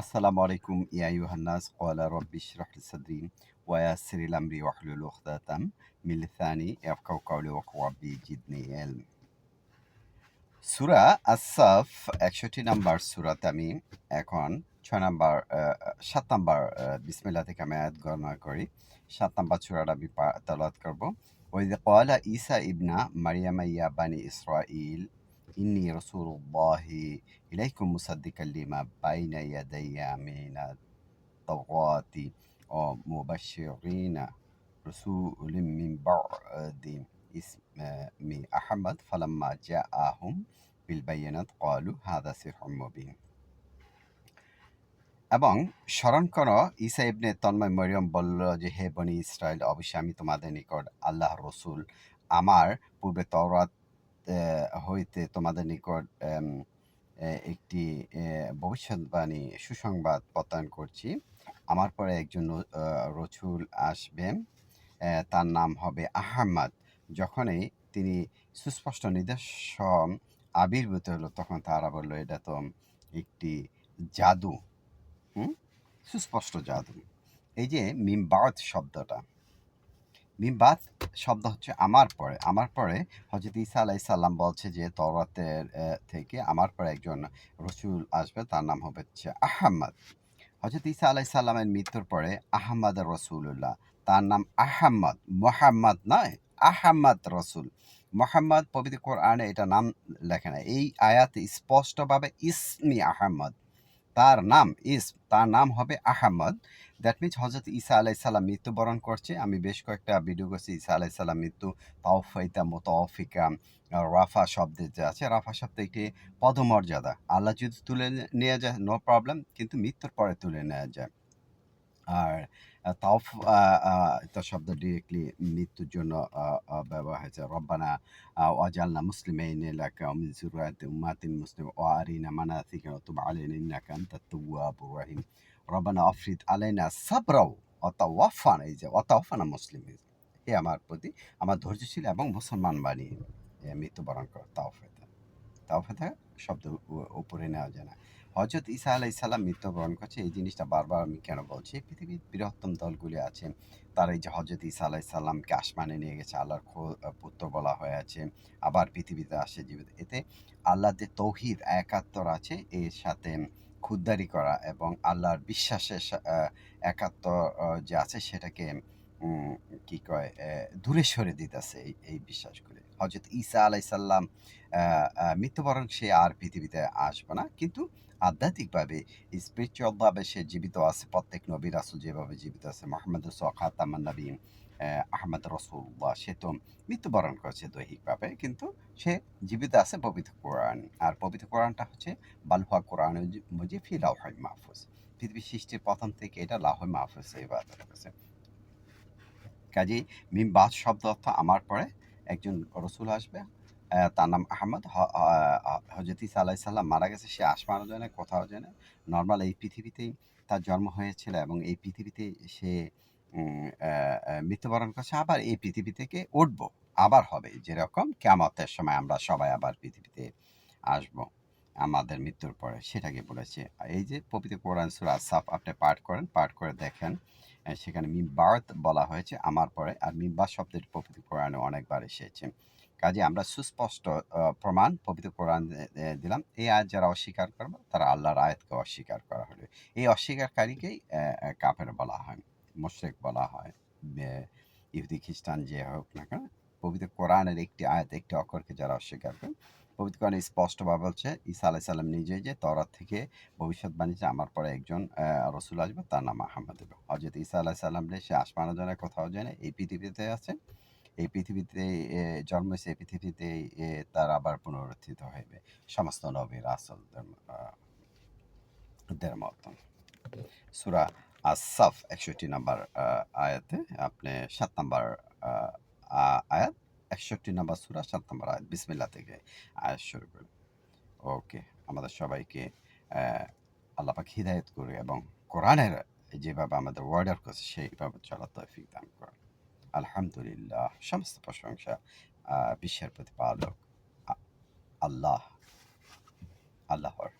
আসসালামু আলাইকুম ইয়া ইউহান্নাস ওয়ালা রব্বিশ রাহল সাদরি ওয়া সিরিল আমরি ওয়াহলুল উখদাতাম মিল সানি ইয়াফকাউ কাউলি ওয়া কুয়াবি জিদনি ইলম সূরা আস-সাফ 61 নাম্বার সূরাতে আমি এখন 6 নাম্বার 7 নাম্বার বিসমিল্লাহ থেকে আমি আয়াত গণনা করি। 7 নাম্বার সূরাটা আমি তেলাওয়াত করব। ওয়া ইযা ক্বালা ঈসা ইবনা মারইয়ামা ইয়া বানি ইসরাঈল إني رسول الله إليكم مصدقا لما بين يدي من التوراة ومبشرين رسول من بعد اسم أحمد فلما جاءهم بالبينات قالوا هذا سحر مبين এবং স্মরণ করো ঈসা ইবনে তন্ময় মরিয়ম বলল যে হে বনি ইসরায়েল অবশ্যই আমি তোমাদের নিকট আল্লাহ রসুল আমার পূর্বে তওরাত হইতে তোমাদের নিকট একটি ভবিষ্যৎবাণী সুসংবাদ প্রত্যয়ন করছি। আমার পরে একজন রসুল আসবেন। তার নাম হবে আহম্মদ যখনই তিনি সুস্পষ্ট নিদর্শন আবির্ভূত হলো, তখন তারা বলল, এটা তো একটি জাদু। হুম? সুস্পষ্ট জাদু। এই যে মিমবাদ শব্দটা মিমবাদ শব্দ হচ্ছে আমার পরে। আমার পরে হজরত ঈসা আলাই সাল্লাম বলছে যে তরাতের থেকে আমার পরে একজন রসুল আসবে, তার নাম হবে হচ্ছে আহম্মদ হজরত ঈসা আলাই সাল্লামের মৃত্যুর পরে আহম্মদ রসুল্লাহ তার নাম আহম্মদ মোহাম্মদ নয় আহম্মদ রসুল। মোহাম্মদ পবিত্র কোরআনে এটা নাম লেখে না এই আয়াত স্পষ্টভাবে ইসমি আহম্মদ তার নাম ইস, তার নাম হবে আহমদ। দ্যাট মিনস হজরত ঈসা আলাইসাল্লাম মৃত্যুবরণ করছে। আমি বেশ কয়েকটা ভিডিও করছি, ঈসা আলাইসাল্লাম মৃত্যু তাওফাইতা অফিকা রাফা শব্দের যে আছে, রাফা শব্দ একটি পদমর্যাদা। আল্লাহ যদি তুলে নেওয়া যায় নো প্রবলেম কিন্তু মৃত্যুর পরে তুলে নেওয়া যায়। আর তাওফ এটা শব্দ ডিরেক্টলি মৃত্যুর জন্য ব্যবহার হয়েছে। রব্বানা ওয়াজালনা মুসলিমাইন লাকা মিন যুররিয়াতি উম্মাতিন মুসলিম ওয়া আরিনা মানাসিকানা তুব আলাইনা ইন্নাকা আনতাত তাওয়াবুর রহিম। রব্বানা আফরিদ আলাইনা সাবরাও অতাওয়াফান এই যে অতাওয়াফানা মুসলিম। এ আমার প্রতি আমার ধৈর্যশীল এবং মুসলমান বানিয়ে মৃত্যুবরণ কর তাওফেতা তাওফেতা শব্দ উপরে নেওয়া যায় না। হজরত ইসা আলাই সাল্লাম মৃত্যুবরণ করছে। এই জিনিসটা বারবার আমি কেন বলছি? পৃথিবীর বৃহত্তম দলগুলি আছে। তারা এই যে হজরত ইসা আলাই সাল্লামকে আসমানে নিয়ে গেছে, আল্লাহর পুত্র বলা হয়ে আছে। আবার পৃথিবীতে আসে জীবিত। এতে আল্লাহ যে তৌহিদ একাত্তর আছে, এর সাথে খুদ্দারি করা এবং আল্লাহর বিশ্বাসের একাত্তর যে আছে সেটাকে কি কয় দূরে সরে দিতেছে এই এই বিশ্বাসগুলি। হজরত ঈসা আলাইসাল্লাম মৃত্যুবরণ সে আর পৃথিবীতে আসবে না। কিন্তু আধ্যাত্মিকভাবে স্পিরিচুয়ালভাবে সে জীবিত আছে। প্রত্যেক নবী রাসুল যেভাবে জীবিত আছে। মোহাম্মদ খাতামান নবী আহমদ রসুল্লাহ সে তো মৃত্যুবরণ করেছে দৈহিকভাবে। কিন্তু সে জীবিত আছে পবিত্র কোরআন। আর পবিত্র কোরআনটা হচ্ছে বালুয়া কোরআন মুজি ফি লাউহাই মাহফুজ। পৃথিবী সৃষ্টির প্রথম থেকে এটা লাহয় মাহফুজ ইবাদত করেছে। কাজেই মিম মিমবাদ শব্দ অর্থ আমার পরে একজন রসুল আসবে তার নাম আহমদ হজরত ইসা আলাহি সাল্লাম মারা গেছে, সে আসমানও জানে, কোথাও জানে। নর্মাল এই পৃথিবীতেই তার জন্ম হয়েছিল এবং এই পৃথিবীতে সে মৃত্যুবরণ করছে। আবার এই পৃথিবী থেকে উঠব, আবার হবে, যেরকম কেমতের সময় আমরা সবাই আবার পৃথিবীতে আসব, আমাদের মৃত্যুর পরে। সেটাকে বলেছে। এই যে পবিত্র কোরআন সুরা সাফ, আপনি পাঠ করেন, পাঠ করে দেখেন সেখানে মিমবার্থ বলা হয়েছে আমার পরে, আর মিমবার শব্দের পবিত্র কোরআনে অনেকবার এসেছে। কাজে আমরা সুস্পষ্ট প্রমাণ পবিত্র কোরআন দিলাম। এই আয়াত যারা অস্বীকার করবে, তারা আল্লাহর আয়াতকে অস্বীকার করা হলো এই অস্বীকারীকেই কাফের বলা হয়, মোশরেক বলা হয় ইহুদি, খ্রিস্টান যে হোক না কেন পবিত্র কোরআনের একটি আয়াত, একটি অক্ষরকে যারা অস্বীকার করেন পবিত্র কোরআনে স্পষ্টভাবে বলছে, ঈসা আলাহ সাল্লাম নিজে যে তরাত থেকে ভবিষ্যৎবাণী যে আমার পরে একজন রসুল আসবে, তার নাম আহমদ হজরত ঈসা আলাহ সাল্লাম সে আসমানো জনের কোথাও জানে, এই পৃথিবীতে আছে। এই পৃথিবীতে জন্ম হয়েছে, এই পৃথিবীতে তার আবার পুনরুত্থিত হইবে। সমস্ত নবীর আসলদের মতন সুরা আসাফ একষট্টি নাম্বার আয়াতে, আপনি সাত নাম্বার আয়াত একষট্টি নাম্বার সুরা সাত নাম্বার আয়াত বিসমিল্লা থেকে আয়াত শুরু করি। ওকে, আমাদের সবাইকে আল্লাপাক হিদায়ত করে এবং কোরআনের যেভাবে আমাদের ওয়ার্ডার করছে সেইভাবে চলার তৌফিক দান করেন আলহামদুলিল্লাহ, সমস্ত প্রশংসা বিশ্বের প্রতিপালক আল্লাহ, আল্লাহর।